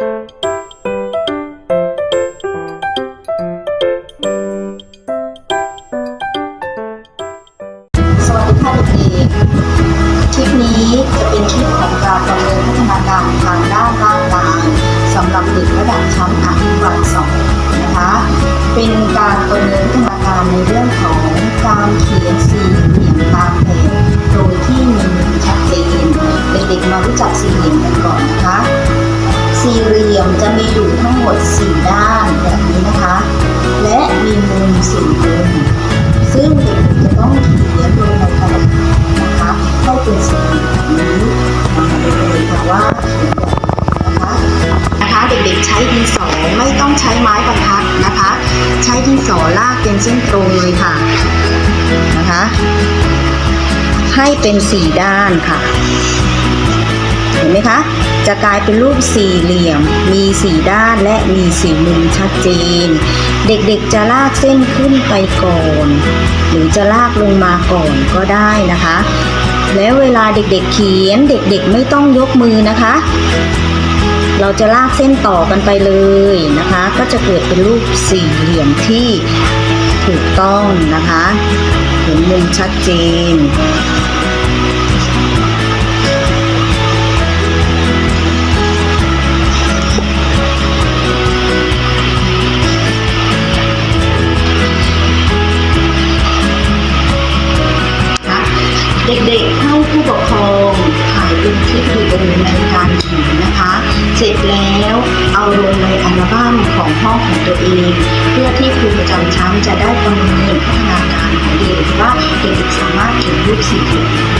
สวัสดีค่ะทุกทีคลิปนี้จะเป็นคลิปของการประเมินพัฒนาการทางด้านร่างกายสำหรับเด็กระดับชั้นอนุบาลสองนะคะ เป็นการประเมินพัฒนาการในเรื่องของการเขียนสีเหลี่ยมตามแบบโดยที่มีชัดเจนเด็กๆมารู้จักสีเหลี่ยมกันก่อนนะคะ สี่เหลี่ยมจะมีอยู่ทั้งหมดสี่ด้านแบบนี้นะคะ และมีมุมสี่มุมซึ่งเด็กๆจะต้องเขียนลงในกระดาษนะคะให้เป็นสี่เหลี่ยมแบบนี้มาดูเลยค่ะว่าเขียนแบบนะคะนะคะเด็กๆใช้ดินสอไม่ต้องใช้ไม้บรรทัดนะคะ ใช้ดินสอลากเป็นเส้นตรงเลยค่ะนะคะให้เป็นสี่ด้านค่ะ เห็นไหมคะ จะกลายเป็นรูปสี่เหลี่ยม มีสี่ด้านและมีสี่มุมชัดเจน เด็กๆจะลากเส้นขึ้นไปก่อน หรือจะลากลงมาก่อนก็ได้นะคะ แล้วเวลาเด็กๆเขียนเด็กๆไม่ต้องยกมือนะคะ เราจะลากเส้นต่อกันไปเลยนะคะ ก็จะเกิดเป็นรูปสี่เหลี่ยมที่ถูกต้องนะคะ เห็นมุมชัดเจน เด็กๆให้ผู้ปกครองถ่ายเป็นคลิปวิดีโอในการเขียนนะคะ เสร็จแล้วเอาลงในอัลบั้มของห้องของตัวเอง เพื่อที่ครูประจำชั้นจะได้ประเมินพัฒนาการของเด็กว่าเด็กๆสามารถเขียนรูปสี่เหลี่ยมได้